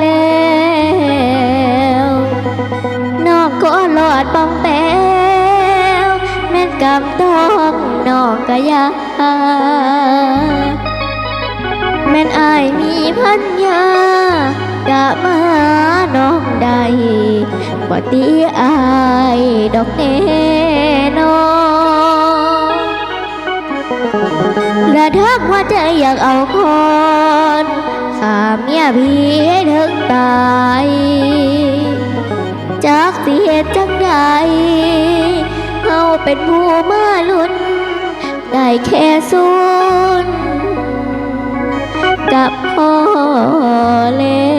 แล้วน้องก็หลอดปองแป้วแม่นกำต้องน้องกะยาแม่นอายมีพันยากะมาน้องได้บ่ตีอายดอกแน่นอนและทักว่าใจอยากเอาคน ข้าเมียพี่ให้ถึงตายจากสิเหตุจังใดเฮาเป็นผู้มาลุ้น ได้แค่สุนกับพ่อเล่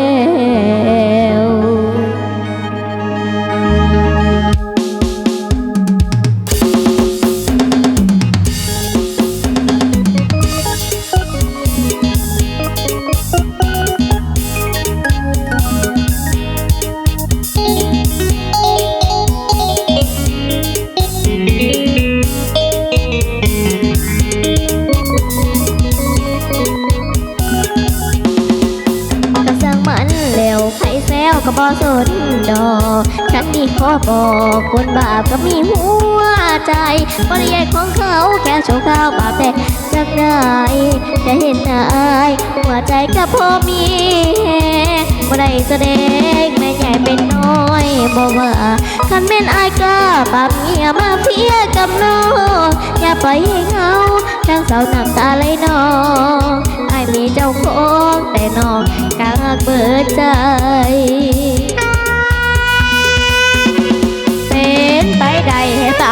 ดอฉันนี่ขอบอกคนบาปก็มีหัวใจบริยายของเขาแค่โชว์ข้าวบาปแต่จักได้จะเห็นอายหัวใจก็พอมีบ่ได้แสดงแม่ใหญ่เป็นน้อยบ่ว่าคันแม่นอายก็ปรับเมียมาเพียกับน้องอย่าปล่อยให้เหงาทั้งสาวน้ำตาไหลนองอายมีเจ้าของแต่น้องกากเปิดใจ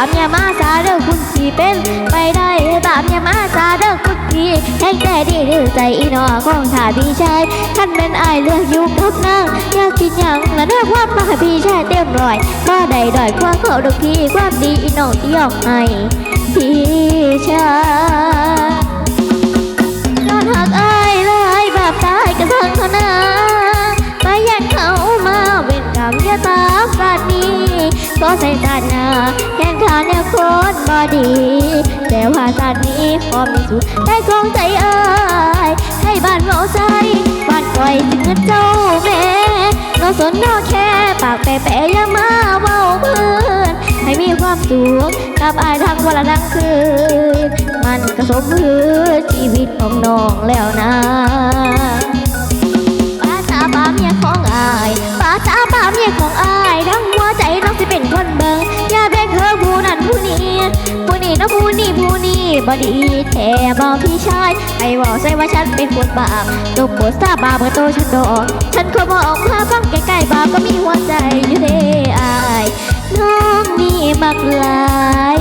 ามอย่ามาซาเด้อคุณพี่เป็น ไปได้ให้ตามอย่ามาซาเด้อคุณพี่แห้งแต่ดีดื้อใจอีนอของถ้าพี่ชายท่านเป็นอายเลือกอยู่กับนางอยากกินยังและเด้อความมาให้พี่ชายเต็มร้อยบ่ได้ด้อยความเขาดอกพี่ความดีอีน้องที่ยอมให้พี่ อยาตาฟาดนี้ก็ใส่ตาหน้าแขนขาแนวโคตรบอดี แต่ว่าตานี้ขอมีสุดได้กองใจเอายให้บ้านเมาใจบ้านคอยถึงเงินเจ้าแม่นอสนนอแค่ปากแปะแปะอย่ามาเว้าเพื่อนให้มีความสุขกับอายทั้งวันและทั้งคืน มันก็สมมือชีวิตของน้องแล้วนะป้าตาป้าเมียของอายป้าตาป้าเมียของอาย บอดีแท่บอกพี่ชายไอ้บอกใส่ว่าฉันเป็นคนบาปตกปวดซาบาเมื่อโตฉันดอกฉันขอมองพาฟังใกล้ๆบาปก็มีหัวใจอยู่เด้อายน้องนี่มักหลาย